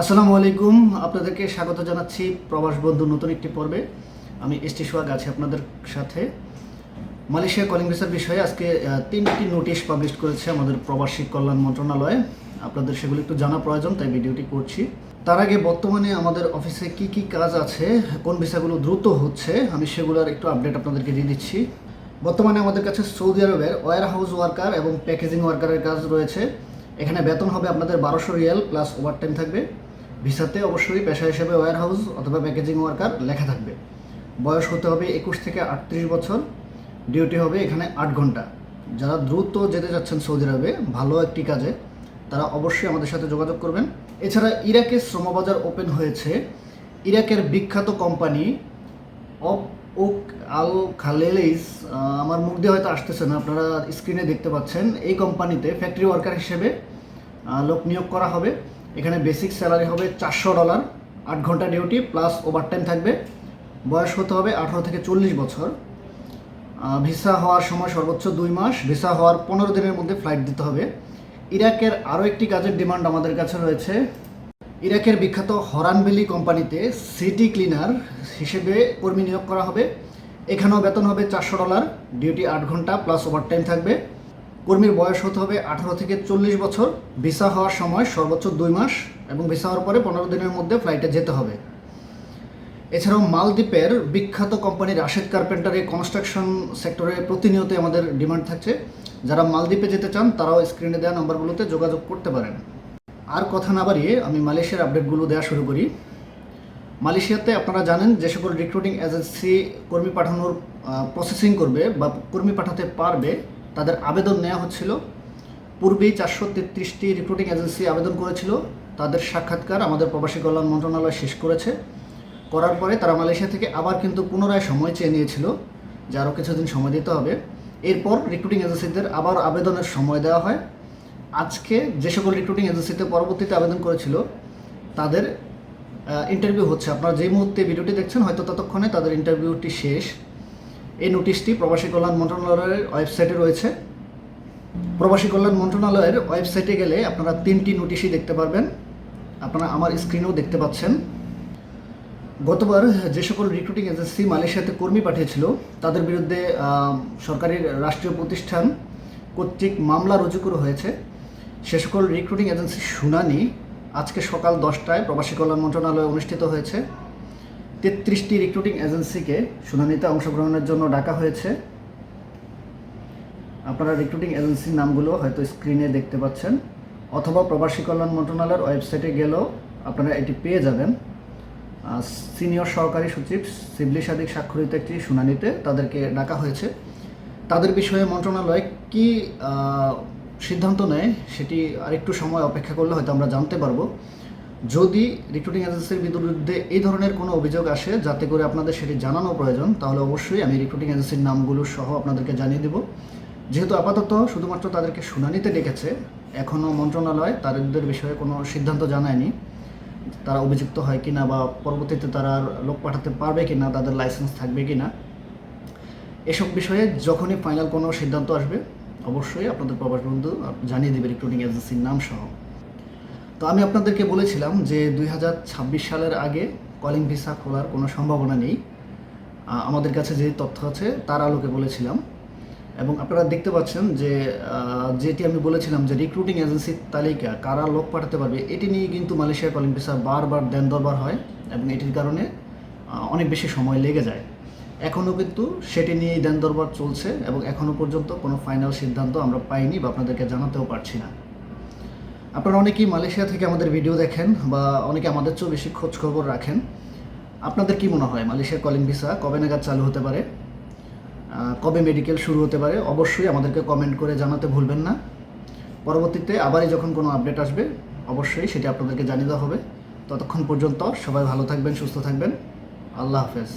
আসসালামু আলাইকুম। আপনাদেরকে স্বাগত জানাচ্ছি প্রবাস বন্ধু নতুন একটি পর্বে। আমি এস টি আছি আপনাদের সাথে। মালয়েশিয়া কলিং ভিসার বিষয়ে আজকে তিনটি নোটিশ পাবলিশ করেছে আমাদের প্রবাসী কল্যাণ মন্ত্রণালয়। আপনাদের সেগুলো একটু জানা প্রয়োজন, তাই ভিডিওটি করছি। তার আগে বর্তমানে আমাদের অফিসে কি কি কাজ আছে, কোন ভিসাগুলো দ্রুত হচ্ছে, আমি সেগুলোর একটু আপডেট আপনাদেরকে দিয়ে দিচ্ছি। বর্তমানে আমাদের কাছে সৌদি আরবের ওয়ার হাউস ওয়ার্কার এবং প্যাকেজিং ওয়ার্কারের কাজ রয়েছে। এখানে বেতন হবে আপনাদের বারোশো রিয়াল প্লাস ওভার টাইম থাকবে। ভিসাতে অবশ্যই পেশা হিসেবে ওয়ার হাউস অথবা প্যাকেজিং ওয়ার্কার লেখা থাকবে। বয়স হতে হবে একুশ থেকে আটত্রিশ বছর ডিউটি হবে এখানে আট ঘণ্টা। যারা দ্রুত যেতে যাচ্ছেন সৌদি আরবে, ভালো একটি কাজে, তারা অবশ্যই আমাদের সাথে যোগাযোগ করবেন। এছাড়া ইরাকে শ্রমবাজার ওপেন হয়েছে। ইরাকের বিখ্যাত কোম্পানি অফ ওক আল খালেলিস আমার মুখ দিয়ে হয়তো আসতেছে না, আপনারা স্ক্রিনে দেখতে পাচ্ছেন। এই কোম্পানিতে ফ্যাক্টরি ওয়ার্কার হিসেবে লোক নিয়োগ করা হবে। এখানে বেসিক স্যালারি হবে চারশো ডলার আট ঘণ্টা ডিউটি প্লাস ওভারটাইম থাকবে। বয়স হতে হবে আঠারো থেকে চল্লিশ বছর। ভিসা হওয়ার সময় সর্বোচ্চ দুই মাস ভিসা হওয়ার পনেরো দিনের মধ্যে ফ্লাইট দিতে হবে। ইরাকের আরও একটি কাজের ডিমান্ড আমাদের কাছে রয়েছে। ইরাকের বিখ্যাত হরানবেলি কোম্পানিতে সিটি ক্লিনার হিসেবে কর্মী নিয়োগ করা হবে। এখানেও বেতন হবে চারশো ডলার ডিউটি আট ঘণ্টা প্লাস ওভারটাইম থাকবে। কর্মীর বয়স হতে হবে আঠারো থেকে চল্লিশ বছর। ভিসা হওয়ার সময় সর্বোচ্চ দুই মাস এবং ভিসা হওয়ার পরে পনেরো দিনের মধ্যে ফ্লাইটে যেতে হবে। এছাড়াও মালদ্বীপের বিখ্যাত কোম্পানি রাশেদ কার্পেন্টার এই কনস্ট্রাকশন সেক্টরে প্রতিনিয়ত আমাদের ডিমান্ড থাকছে। যারা মালদ্বীপে যেতে চান, তারাও স্ক্রিনে দেওয়া নাম্বারগুলোতে যোগাযোগ করতে পারেন। আর কথা না বাড়িয়ে আমি মালয়েশিয়ার আপডেটগুলো দেওয়া শুরু করি। মালয়েশিয়াতে আপনারা জানেন, যে সকল রিক্রুটিং এজেন্সি কর্মী পাঠানোর প্রসেসিং করবে বা কর্মী পাঠাতে পারবে তাদের আবেদন নেওয়া হচ্ছিল। পূর্বেই চারশো তেত্রিশটি রিক্রুটিং এজেন্সি আবেদন করেছিল। তাদের সাক্ষাৎকার আমাদের প্রবাসী কল্যাণ মন্ত্রণালয় শেষ করেছে। করার পরে তারা মালয়েশিয়া থেকে আবার কিন্তু পুনরায় সময় চেয়ে নিয়েছিল, যে আরও কিছুদিন সময় দিতে হবে। এরপর রিক্রুটিং এজেন্সিদের আবার আবেদনের সময় দেওয়া হয়। আজকে যে সকল রিক্রুটিং এজেন্সিতে পরবর্তীতে আবেদন করেছিল, তাদের ইন্টারভিউ হচ্ছে। আপনারা যে মুহূর্তে ভিডিওটি দেখছেন, হয়তো ততক্ষণে তাদের ইন্টারভিউটি শেষ। এই নোটিশটি প্রবাসী কল্যাণ মন্ত্রণালয়ের ওয়েবসাইটে রয়েছে। প্রবাসী কল্যাণ মন্ত্রণালয়ের ওয়েবসাইটে গেলে আপনারা তিনটি নোটিশই দেখতে পারবেন। আপনারা আমার স্ক্রিনেও দেখতে পাচ্ছেন। গতবার যে সকল রিক্রুটিং এজেন্সি মালয়েশিয়াতে কর্মী পাঠিয়েছিল তাদের বিরুদ্ধে আহ, সরকারি রাষ্ট্রীয় প্রতিষ্ঠান কর্তৃক মামলা রুজু করা হয়েছে। সে সকল রিক্রুটিং এজেন্সির শুনানি আজকে সকাল দশটায় প্রবাসী কল্যাণ মন্ত্রণালয়ে অনুষ্ঠিত হয়েছে। তেত্রিশটি রিক্রুটিং এজেন্সিকে শুনানিতে অংশগ্রহণের জন্য ডাকা হয়েছে। আপনারা রিক্রুটিং এজেন্সির নামগুলো হয়তো স্ক্রিনে দেখতে পাচ্ছেন। অথবা প্রবাসী কল্যাণ মন্ত্রণালয়ের ওয়েবসাইটে গেলেও আপনারা এটি পেয়ে যাবেন। সিনিয়র সহকারী সচিব সিবলি সাদিক স্বাক্ষরিত একটি শুনানিতে তাদেরকে ডাকা হয়েছে। তাদের বিষয়ে মন্ত্রণালয় কি সিদ্ধান্ত নেয় সেটি আরেকটু সময় অপেক্ষা করলে হয়তো আমরা জানতে পারব। যদি রিক্রুটিং এজেন্সির বিরুদ্ধে এই ধরনের কোনো অভিযোগ আসে যাতে করে আপনাদের সেটি জানানো প্রয়োজন, তাহলে অবশ্যই আমি রিক্রুটিং এজেন্সির নামগুলো সহ আপনাদেরকে জানিয়ে দেব। যেহেতু আপাতত শুধুমাত্র তাদেরকে শুনানিতে ডেকেছে এখনও মন্ত্রণালয় তাদের বিষয়ে কোনো সিদ্ধান্ত জানায়নি। তারা অভিযুক্ত হয় কি না বা পরবর্তীতে তারা লোক পাঠাতে পারবে কিনা, তাদের লাইসেন্স থাকবে কি না এসব বিষয়ে যখনই ফাইনাল কোনো সিদ্ধান্ত আসবে, অবশ্যই আপনাদের প্রবাস বন্ধু জানিয়ে দেবে রিক্রুটিং এজেন্সির নাম সহ। তো আমি আপনাদেরকে বলেছিলাম যে দুই হাজার ছাব্বিশ সালের আগে কলিং ভিসা খোলার কোনো সম্ভাবনা নেই। আমাদের কাছে যে তথ্য আছে তার আলোকে বলেছিলাম। এবং আপনারা দেখতে পাচ্ছেন যে যেটি আমি বলেছিলাম যে রিক্রুটিং এজেন্সির তালিকা কারা লোক পাঠাতে পারবে, এটি নিয়ে কিন্তু মালয়েশিয়ার কলিং ভিসা বারবার দেন দরবার হয় এবং এটির কারণে অনেক বেশি সময় লেগে যায়। এখনও কিন্তু সেটি নিয়েই দেন দরবার চলছে এবং এখনও পর্যন্ত কোনো ফাইনাল সিদ্ধান্ত আমরা পাইনি বা আপনাদেরকে জানাতেও পারছি না। আপনারা অনেকেই মালয়েশিয়া থেকে আমাদের ভিডিও দেখেন বা অনেকে আমাদের চেয়েও বেশি খোঁজ খবর রাখেন। আপনাদের কি মনে হয়, মালয়েশিয়া কলিং ভিসা কবে নাগাদ চালু হতে পারে? কবে মেডিকেল শুরু হতে পারে? অবশ্যই আমাদেরকে কমেন্ট করে জানাতে ভুলবেন না। পরবর্তীতে আবারই যখন কোনো আপডেট আসবে, অবশ্যই সেটি আপনাদেরকে জানিয়ে দেওয়া হবে। ততক্ষণ পর্যন্ত সবাই ভালো থাকবেন, সুস্থ থাকবেন। আল্লাহ হাফেজ।